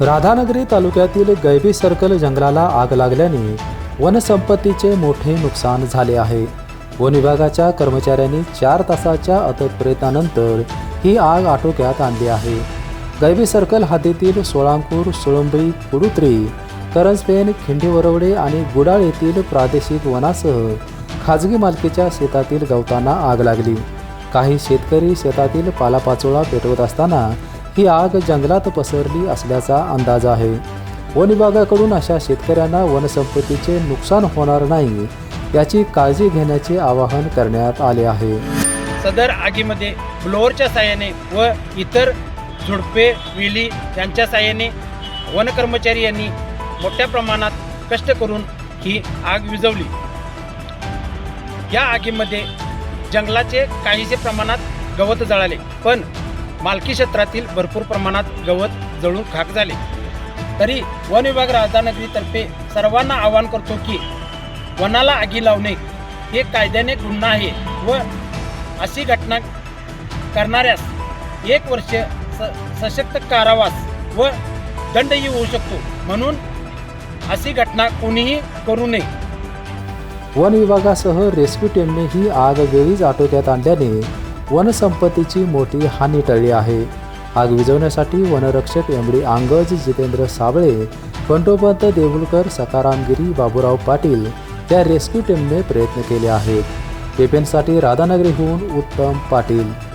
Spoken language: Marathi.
राधानगरी तालुक्यातील गैबी सर्कल जंगलाला आग लागल्याने वनसंपत्तीचे मोठे नुकसान झाले आहे. वन विभागाच्या कर्मचाऱ्यांनी चार तासाच्या अथक प्रयत्नानंतर ही आग आटोक्यात आणली आहे. गैबी सर्कल हद्दीतील सोळांपूर सुळंबी कुडुत्री करंजपेन खिंडीवरवडे आणि गुडाळ येथील प्रादेशिक वनासह खाजगी मालकीच्या शेतातील गवतांना आग लागली. काही शेतकरी शेतातील पालापाचोळा पेटवत असताना ही आग जंगलात पसरली असल्याचा अंदाज आहे. वन विभागाकडून अशा शेतकऱ्यांना वनसंपत्तीचे नुकसान होणार नाही याची काळजी घेण्याचे आवाहन करण्यात आले आहे. सदर आगीमध्ये ब्लोअरच्या साहाय्याने व इतर झुडपे वेली यांच्या साहाय्याने वन कर्मचारी यांनी मोठ्या प्रमाणात कष्ट करून ही आग विझवली. या आगीमध्ये जंगलाचे काहीसे प्रमाणात गवत जळाले पण मालकी क्षेत्रातील भरपूर प्रमाणात गवत जळून खाक झाले. तरी वन विभाग राधानगरीतर्फे सर्वांना आवाहन करतो की वनाला आगी लावणे हे कायद्याने गुन्हा आहे व अशी घटना करणाऱ्यास एक वर्ष स सशक्त कारावास व दंडही होऊ शकतो. म्हणून अशी घटना कोणीही करू नये. वन विभागासह रेस्क्यू टीमने ही आग वेळीच आटोक्यात आणल्याने वनसंपत्तीची मोठी हानी टळली आहे. आग विझवण्यासाठी वनरक्षक एम डी आंगज जितेंद्र साबळे पंटोपंत देऊलकर सकारामगिरी बाबूराव पाटील या रेस्क्यू टीमने प्रयत्न केले आहेत. पेपेनसाठी राधानगरीहून उत्तम पाटील.